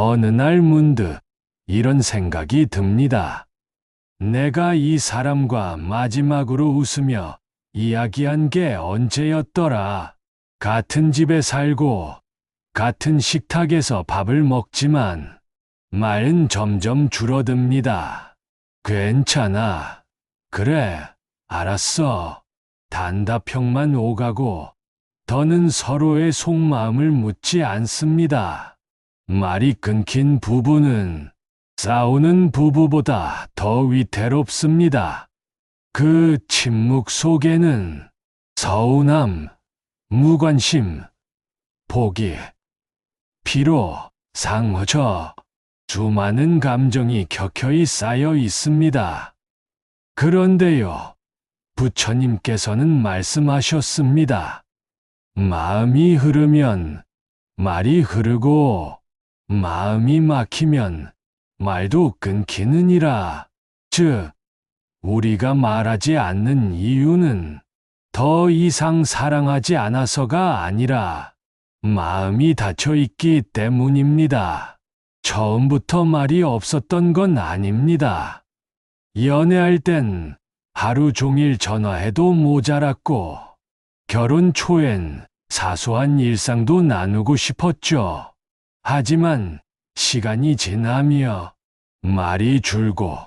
어느 날 문득 이런 생각이 듭니다. 내가 이 사람과 마지막으로 웃으며 이야기한 게 언제였더라. 같은 집에 살고 같은 식탁에서 밥을 먹지만 말은 점점 줄어듭니다. 괜찮아. 그래, 알았어. 단답형만 오가고 더는 서로의 속마음을 묻지 않습니다. 말이 끊긴 부부는 싸우는 부부보다 더 위태롭습니다. 그 침묵 속에는 서운함, 무관심, 포기, 피로, 상처, 수많은 감정이 켜켜이 쌓여 있습니다. 그런데요, 부처님께서는 말씀하셨습니다. 마음이 흐르면 말이 흐르고, 마음이 막히면 말도 끊기느니라. 즉, 우리가 말하지 않는 이유는 더 이상 사랑하지 않아서가 아니라 마음이 닫혀 있기 때문입니다. 처음부터 말이 없었던 건 아닙니다. 연애할 땐 하루 종일 전화해도 모자랐고, 결혼 초엔 사소한 일상도 나누고 싶었죠. 하지만 시간이 지나며 말이 줄고,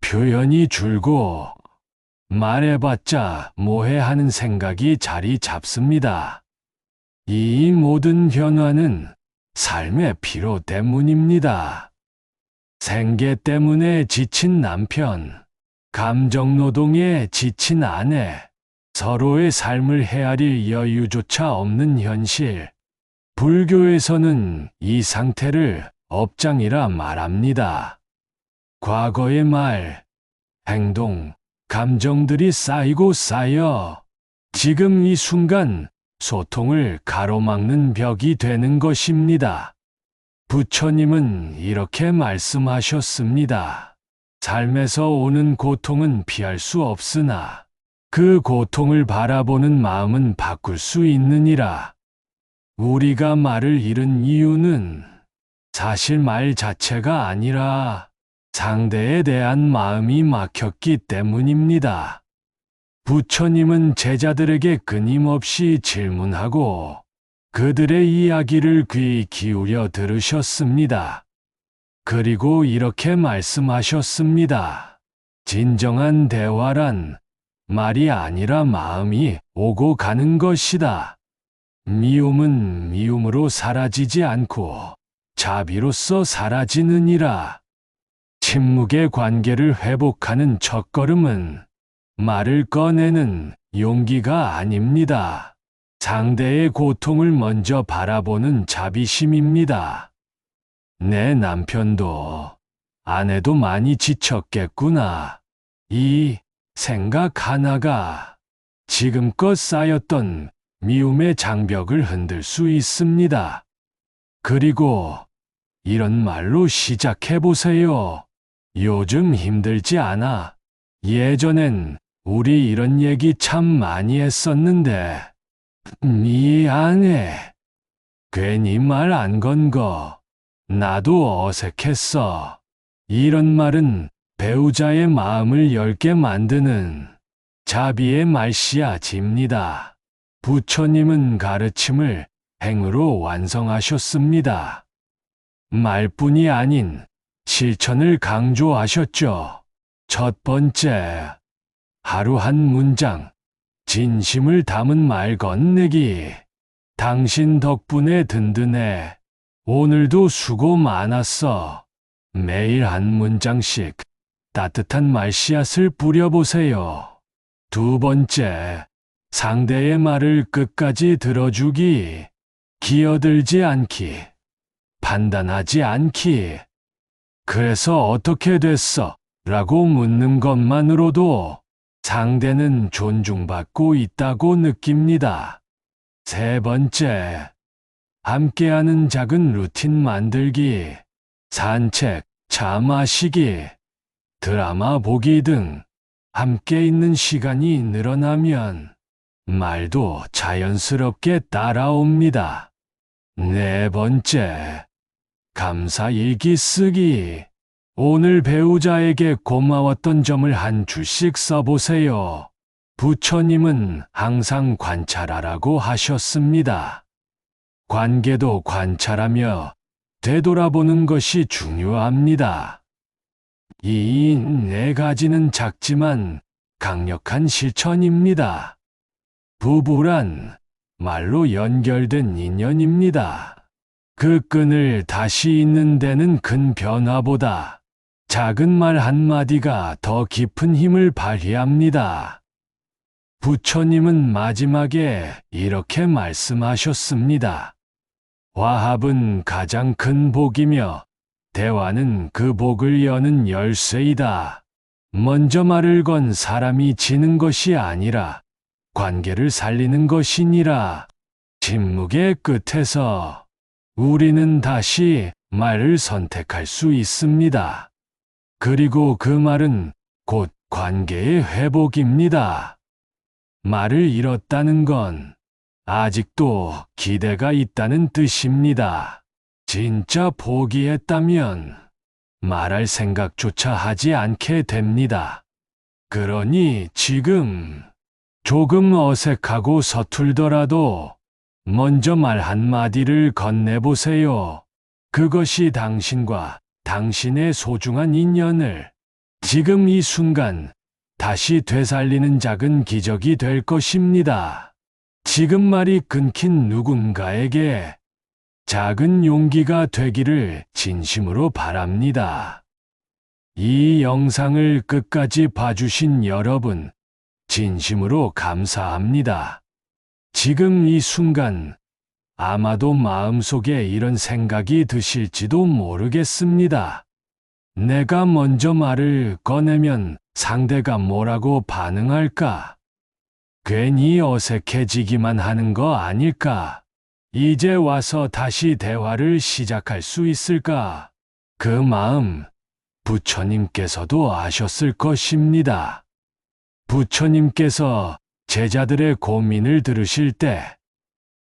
표현이 줄고, 말해봤자 뭐해 하는 생각이 자리 잡습니다. 이 모든 변화는 삶의 피로 때문입니다. 생계 때문에 지친 남편, 감정 노동에 지친 아내, 서로의 삶을 헤아릴 여유조차 없는 현실. 불교에서는 이 상태를 업장이라 말합니다. 과거의 말, 행동, 감정들이 쌓이고 쌓여 지금 이 순간 소통을 가로막는 벽이 되는 것입니다. 부처님은 이렇게 말씀하셨습니다. 삶에서 오는 고통은 피할 수 없으나 그 고통을 바라보는 마음은 바꿀 수 있느니라. 우리가 말을 잃은 이유는 사실 말 자체가 아니라 상대에 대한 마음이 막혔기 때문입니다. 부처님은 제자들에게 끊임없이 질문하고 그들의 이야기를 귀 기울여 들으셨습니다. 그리고 이렇게 말씀하셨습니다. 진정한 대화란 말이 아니라 마음이 오고 가는 것이다. 미움은 미움으로 사라지지 않고 자비로서 사라지느니라. 침묵의 관계를 회복하는 첫걸음은 말을 꺼내는 용기가 아닙니다. 상대의 고통을 먼저 바라보는 자비심입니다. 내 남편도 아내도 많이 지쳤겠구나. 이 생각 하나가 지금껏 쌓였던 미움의 장벽을 흔들 수 있습니다. 그리고 이런 말로 시작해 보세요. 요즘 힘들지 않아. 예전엔 우리 이런 얘기 참 많이 했었는데. 미안해. 괜히 말 안 건 거. 나도 어색했어. 이런 말은 배우자의 마음을 열게 만드는 자비의 말씨앗입니다. 부처님은 가르침을 행으로 완성하셨습니다. 말뿐이 아닌 실천을 강조하셨죠. 첫 번째, 하루 한 문장, 진심을 담은 말 건네기. 당신 덕분에 든든해. 오늘도 수고 많았어. 매일 한 문장씩 따뜻한 말 씨앗을 뿌려보세요. 두 번째, 상대의 말을 끝까지 들어주기. 기어들지 않기. 판단하지 않기. 그래서 어떻게 됐어? 라고 묻는 것만으로도 상대는 존중받고 있다고 느낍니다. 세 번째, 함께하는 작은 루틴 만들기, 산책, 차 마시기, 드라마 보기 등 함께 있는 시간이 늘어나면 말도 자연스럽게 따라옵니다. 네 번째, 감사 일기 쓰기. 오늘 배우자에게 고마웠던 점을 한 줄씩 써보세요. 부처님은 항상 관찰하라고 하셨습니다. 관계도 관찰하며 되돌아보는 것이 중요합니다. 이 네 가지는 작지만 강력한 실천입니다. 부부란 말로 연결된 인연입니다. 그 끈을 다시 잇는 데는 큰 변화보다 작은 말 한마디가 더 깊은 힘을 발휘합니다. 부처님은 마지막에 이렇게 말씀하셨습니다. 화합은 가장 큰 복이며 대화는 그 복을 여는 열쇠이다. 먼저 말을 건 사람이 지는 것이 아니라 관계를 살리는 것이니라. 침묵의 끝에서 우리는 다시 말을 선택할 수 있습니다. 그리고 그 말은 곧 관계의 회복입니다. 말을 잃었다는 건 아직도 기대가 있다는 뜻입니다. 진짜 포기했다면 말할 생각조차 하지 않게 됩니다. 그러니 지금 조금 어색하고 서툴더라도 먼저 말 한마디를 건네보세요. 그것이 당신과 당신의 소중한 인연을 지금 이 순간 다시 되살리는 작은 기적이 될 것입니다. 지금 말이 끊긴 누군가에게 작은 용기가 되기를 진심으로 바랍니다. 이 영상을 끝까지 봐주신 여러분, 진심으로 감사합니다. 지금 이 순간, 아마도 마음속에 이런 생각이 드실지도 모르겠습니다. 내가 먼저 말을 꺼내면 상대가 뭐라고 반응할까? 괜히 어색해지기만 하는 거 아닐까? 이제 와서 다시 대화를 시작할 수 있을까? 그 마음, 부처님께서도 아셨을 것입니다. 부처님께서 제자들의 고민을 들으실 때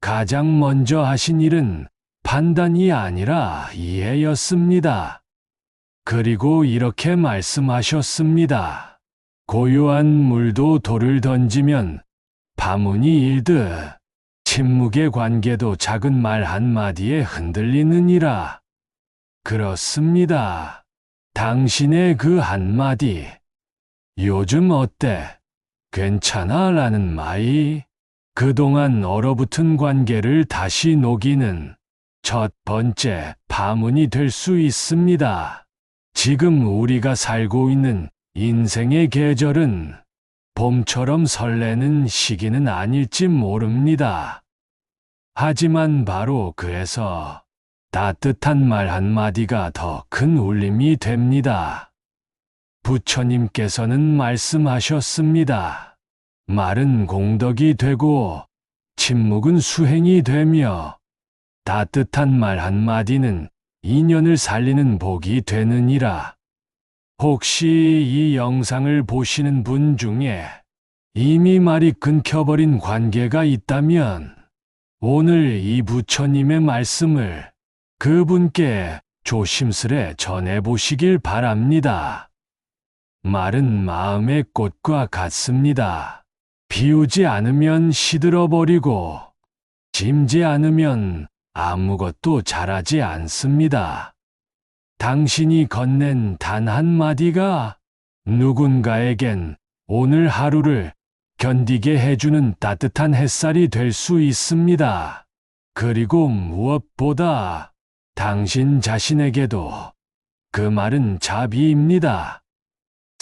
가장 먼저 하신 일은 판단이 아니라 이해였습니다. 그리고 이렇게 말씀하셨습니다. 고요한 물도 돌을 던지면 바문이 일듯 침묵의 관계도 작은 말 한마디에 흔들리느니라. 그렇습니다. 당신의 그 한마디. 요즘 어때? 괜찮아? 라는 말이 그동안 얼어붙은 관계를 다시 녹이는 첫 번째 파문이 될 수 있습니다. 지금 우리가 살고 있는 인생의 계절은 봄처럼 설레는 시기는 아닐지 모릅니다. 하지만 바로 그래서 따뜻한 말 한마디가 더 큰 울림이 됩니다. 부처님께서는 말씀하셨습니다. 말은 공덕이 되고 침묵은 수행이 되며 따뜻한 말 한마디는 인연을 살리는 복이 되느니라. 혹시 이 영상을 보시는 분 중에 이미 말이 끊겨버린 관계가 있다면 오늘 이 부처님의 말씀을 그분께 조심스레 전해보시길 바랍니다. 말은 마음의 꽃과 같습니다. 비우지 않으면 시들어버리고 짐지 않으면 아무것도 자라지 않습니다. 당신이 건넨 단 한마디가 누군가에겐 오늘 하루를 견디게 해주는 따뜻한 햇살이 될 수 있습니다. 그리고 무엇보다 당신 자신에게도 그 말은 자비입니다.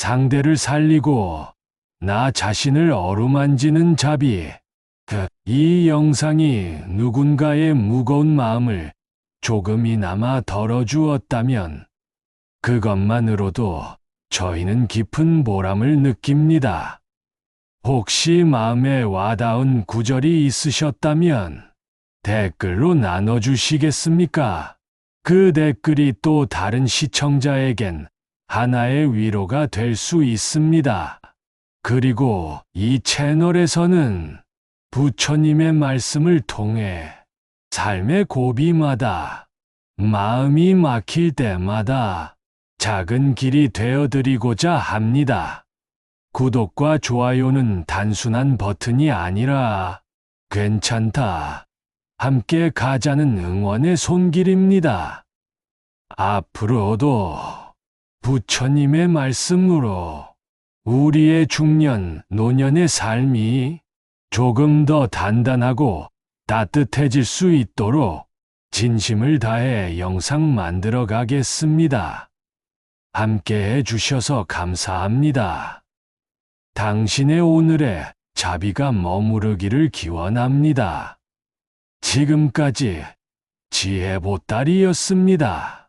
상대를 살리고 나 자신을 어루만지는 자비. 그, 이 영상이 누군가의 무거운 마음을 조금이나마 덜어주었다면 그것만으로도 저희는 깊은 보람을 느낍니다. 혹시 마음에 와닿은 구절이 있으셨다면 댓글로 나눠주시겠습니까? 그 댓글이 또 다른 시청자에겐 하나의 위로가 될 수 있습니다. 그리고 이 채널에서는 부처님의 말씀을 통해 삶의 고비마다 마음이 막힐 때마다 작은 길이 되어드리고자 합니다. 구독과 좋아요는 단순한 버튼이 아니라 괜찮다. 함께 가자는 응원의 손길입니다. 앞으로도 부처님의 말씀으로 우리의 중년, 노년의 삶이 조금 더 단단하고 따뜻해질 수 있도록 진심을 다해 영상 만들어 가겠습니다. 함께 해주셔서 감사합니다. 당신의 오늘의 자비가 머무르기를 기원합니다. 지금까지 지혜보따리였습니다.